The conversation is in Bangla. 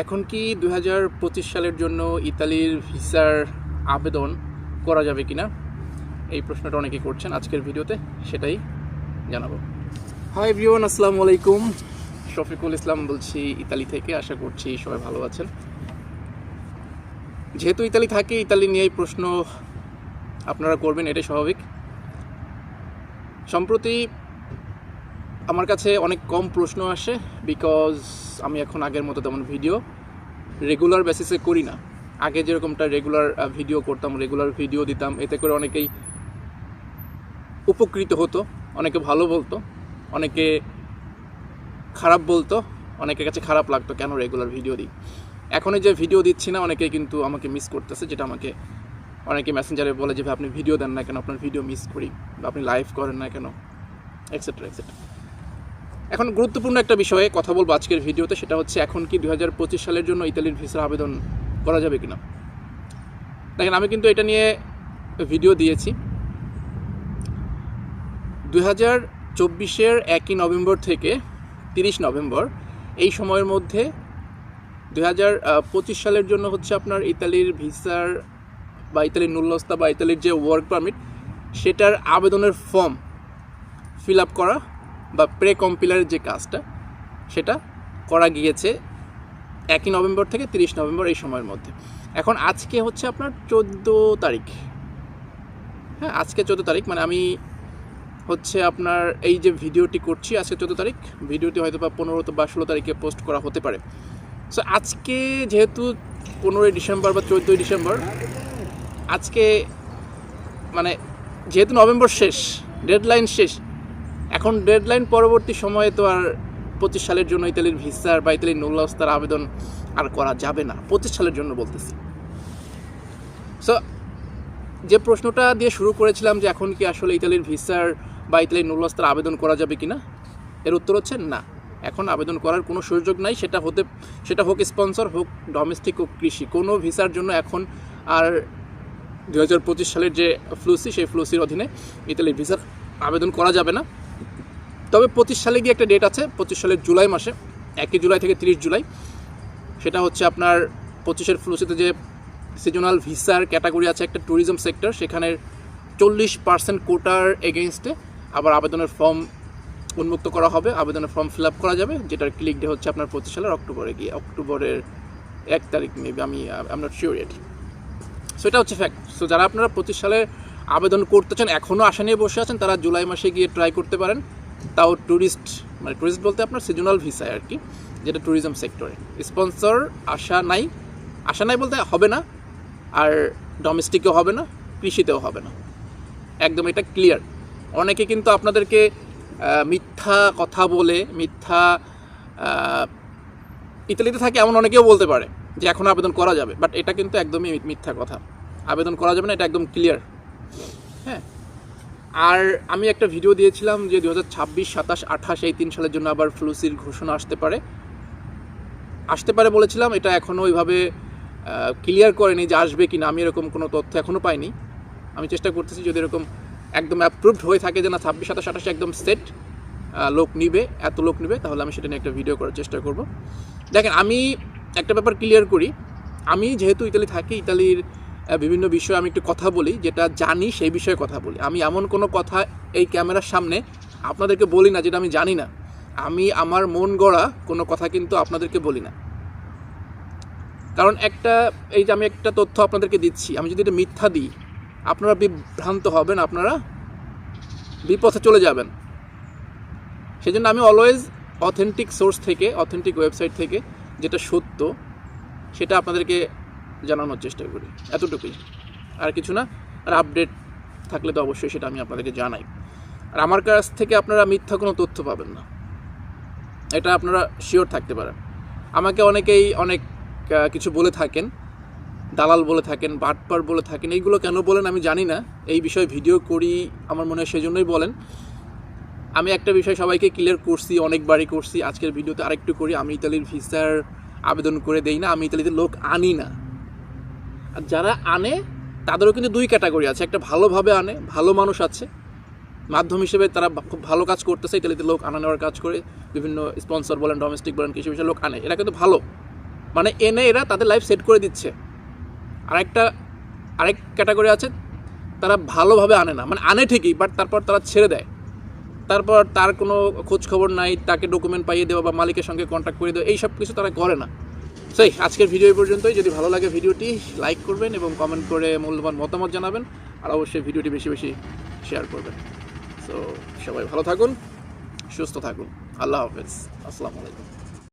এখন কি দু হাজার পঁচিশ সালের জন্য ইতালির ভিসার আবেদন করা যাবে কিনা? এই প্রশ্নটা অনেকে করছেন আজকের ভিডিওতে সেটাই জানাব। হাই ভিওয়ান আসসালামু আলাইকুম। শফিকুল ইসলাম বলছি ইতালি থেকে। আশা করছি সবাই ভালো আছেন। যেহেতু ইতালি থাকে ইতালি নিয়েই প্রশ্ন আপনারা করবেন এটাই স্বাভাবিক। সম্প্রতি আমার কাছে অনেক কম প্রশ্ন আসে বিকজ আমি এখন আগের মতো তেমন ভিডিও রেগুলার বেসিসে করি না। আগে যেরকমটা রেগুলার ভিডিও করতাম রেগুলার ভিডিও দিতাম, এতে করে অনেকেই উপকৃত হতো, অনেকে ভালো বলতো, অনেকে খারাপ বলতো, অনেকের কাছে খারাপ লাগতো, কেন রেগুলার ভিডিও দিই? এখন যে ভিডিও দিচ্ছি না, অনেকেই কিন্তু আমাকে মিস করতেছে, যেটা আমাকে অনেকে মেসেঞ্জারে বলে যে আপনি ভিডিও দেন না কেন? আপনার ভিডিও মিস করি বা আপনি লাইভ করেন না কেন? এক্সেট্রা এক্সেট্রা এখন গুরুত্বপূর্ণ একটা বিষয়ে কথা বলব আজকের ভিডিওতে, সেটা হচ্ছে এখন কি দু হাজার পঁচিশ সালের জন্য ইতালির ভিসার আবেদন করা যাবে কিনা। দেখেন, আমি কিন্তু এটা নিয়ে ভিডিও দিয়েছি। দু হাজার চব্বিশের একই নভেম্বর থেকে তিরিশ নভেম্বর, এই সময়ের মধ্যে দু হাজার পঁচিশ সালের জন্য হচ্ছে আপনার ইতালির ভিসার বা ইতালির নুল্লস্তা বা ইতালির যে ওয়ার্ক পারমিট সেটার আবেদনের ফর্ম ফিল আপ করা বা প্রে কম্পিলারের যে কাজটা, সেটা করা গিয়েছে একই নভেম্বর থেকে তিরিশ নভেম্বর এই সময়ের মধ্যে। এখন আজকে হচ্ছে আপনার চোদ্দ তারিখ। হ্যাঁ আজকে চোদ্দ তারিখ মানে আমি হচ্ছে আপনার এই যে ভিডিওটি করছি, আজকে চোদ্দ তারিখ, ভিডিওটি হয়তো বা পনেরো বা ষোলো তারিখে পোস্ট করা হতে পারে। সো আজকে যেহেতু পনেরোই ডিসেম্বর বা চোদ্দোই ডিসেম্বর, আজকে মানে যেহেতু নভেম্বর শেষ, ডেডলাইন শেষ এখন ডেডলাইন পরবর্তী সময়ে তো আর পঁচিশ সালের জন্য ইতালির ভিসার বা ইতালির নুল্লাস্তার আবেদন আর করা যাবে না। পঁচিশ সালের জন্য বলতেছি। সো যে প্রশ্নটা দিয়ে শুরু করেছিলাম যে এখন কি আসলে ইতালির ভিসার বা ইতালির নুল্লাস্তার আবেদন করা যাবে কি না এর উত্তর হচ্ছে না। এখন আবেদন করার কোনো সুযোগ নাই, সেটা হতে, সেটা হোক স্পন্সর হোক ডোমেস্টিক হোক কৃষি। কোনো ভিসার জন্য এখন আর দু হাজার পঁচিশ সালের যে ফ্লুসি সেই ফ্লুসির অধীনে ইতালির ভিসার আবেদন করা যাবে না। তবে পঁচিশ সালে গিয়ে একটা ডেট আছে, পঁচিশ সালের জুলাই মাসে, একই জুলাই থেকে তিরিশ জুলাই। সেটা হচ্ছে আপনার পঁচিশের ফ্লুসিতে যে সিজনাল ভিসার ক্যাটাগরি আছে একটা ট্যুরিজম সেক্টর সেখানে চল্লিশ পার্সেন্ট কোটার এগেনস্টে আবার আবেদনের ফর্ম উন্মুক্ত করা হবে, আবেদনের ফর্ম ফিল আপ করা যাবে, যেটার ক্লিক ডে হচ্ছে আপনার পঁচিশ সালের অক্টোবরে গিয়ে, অক্টোবরের এক তারিখ মেবি আমি নট শিওর এট সো এটা হচ্ছে ফ্যাক্ট সো যারা আপনারা পঁচিশ সালে আবেদন করতে চান এখনও আশা নিয়ে বসে আছেন, তারা জুলাই মাসে গিয়ে ট্রাই করতে পারেন। তাও ট্যুরিস্ট মানে ট্যুরিস্ট বলতে আপনার সিজনাল ভিসায় আর কি, যেটা ট্যুরিজম সেক্টরে স্পন্সর আশা নাই আশা নাই বলতে হবে না, আর ডোমেস্টিকেও হবে না, কৃষিতেও হবে না। একদম এটা ক্লিয়ার অনেকে কিন্তু আপনাদেরকে মিথ্যা কথা বলে, মিথ্যা ইতালিতে থাকে এমন অনেকেও বলতে পারে যে এখন আবেদন করা যাবে বাট এটা কিন্তু একদমই মিথ্যা কথা। আবেদন করা যাবে না, এটা একদম ক্লিয়ার হ্যাঁ? আর আমি একটা ভিডিও দিয়েছিলাম যে দু হাজার ছাব্বিশ, সাতাশ, আঠাশ এই তিন সালের জন্য আবার ফ্লুসির ঘোষণা আসতে পারে। আসতে পারে বলেছিলাম, এটা এখনও ওইভাবে ক্লিয়ার করেনি যে আসবে কি না আমি এরকম কোনো তথ্য এখনও পাইনি। আমি চেষ্টা করতেছি যদি এরকম একদম অ্যাপ্রুভড হয়ে থাকে যে না, ছাব্বিশ, সাতাশ, আঠাশে একদম সেট লোক নিবে, এত লোক নিবে, তাহলে আমি সেটা নিয়ে একটা ভিডিও করার চেষ্টা করব। দেখেন, আমি একটা ব্যাপার ক্লিয়ার করি। আমি যেহেতু ইতালি থাকি, ইতালির বিভিন্ন বিষয়ে আমি একটু কথা বলি, যেটা জানি সেই বিষয়ে কথা বলি। আমি এমন কোনো কথা এই ক্যামেরার সামনে আপনাদেরকে বলি না, যেটা আমি জানি না। আমি আমার মন গড়া কোনো কথা কিন্তু আপনাদেরকে বলি না। কারণ একটা, এই যে আমি একটা তথ্য আপনাদেরকে দিচ্ছি, আমি যদি এটা মিথ্যা দিই, আপনারা বিভ্রান্ত হবেন, আপনারা বিপথে চলে যাবেন। সেজন্য আমি অলওয়েজ অথেন্টিক সোর্স থেকে অথেন্টিক ওয়েবসাইট থেকে যেটা সত্য, সেটা আপনাদেরকে জানানোর চেষ্টা করি, এতটুকুই। আর কিছু না, আর আপডেট থাকলে তো অবশ্যই সেটা আমি আপনাদেরকে জানাই। আর আমার কাছ থেকে আপনারা মিথ্যা কোনো তথ্য পাবেন না। এটা আপনারা শিওর থাকতে পারেন। আমাকে অনেকেই অনেক কিছু বলে থাকেন, দালাল বলে থাকেন, বাটপার বলে থাকেন, এইগুলো কেন বলেন আমি জানি না। এই বিষয়ে ভিডিও করি, আমার মনে হয় সেজন্যই বলেন। আমি একটা বিষয় সবাইকে ক্লিয়ার করছি, অনেকবারই করছি। আজকের ভিডিওতে আরেকটু করি। আমি ইতালির ভিসার আবেদন করে দেই না, আমি ইতালিতে লোক আনি না। আর যারা আনে, তাদেরও কিন্তু দুই ক্যাটাগরি আছে। একটা ভালোভাবে আনে, ভালো মানুষ আছে। মাধ্যম হিসেবে তারা খুব ভালো কাজ করতেছে। ইতালিতে লোক আনা নেওয়ার কাজ করে, বিভিন্ন স্পন্সর বলেন ডোমেস্টিক বলেন, কিছু বিষয়ে লোক আনে। এরা কিন্তু ভালো। মানে এনে এরা তাদের লাইফ সেট করে দিচ্ছে। আরেকটা, আরেক ক্যাটাগরি আছে, তারা ভালোভাবে আনে না। মানে আনে ঠিকই বাট তারপর তারা ছেড়ে দেয়। তারপর তার কোনো খোঁজ খবর নাই, তাকে ডকুমেন্ট পাইয়ে দেওয়া বা মালিকের সঙ্গে কন্ট্যাক্ট করে দেওয়া, এইসব কিছু তারা করে না। সেই আজকের ভিডিও এই পর্যন্তই। যদি ভালো লাগে ভিডিওটি লাইক করবেন এবং কমেন্ট করে মূল্যবান মতামত জানাবেন। আর অবশ্যই ভিডিওটি বেশি বেশি শেয়ার করবেন। সো সবাই ভালো থাকুন, সুস্থ থাকুন। আল্লাহ হাফেজ। আসসালামু আলাইকুম।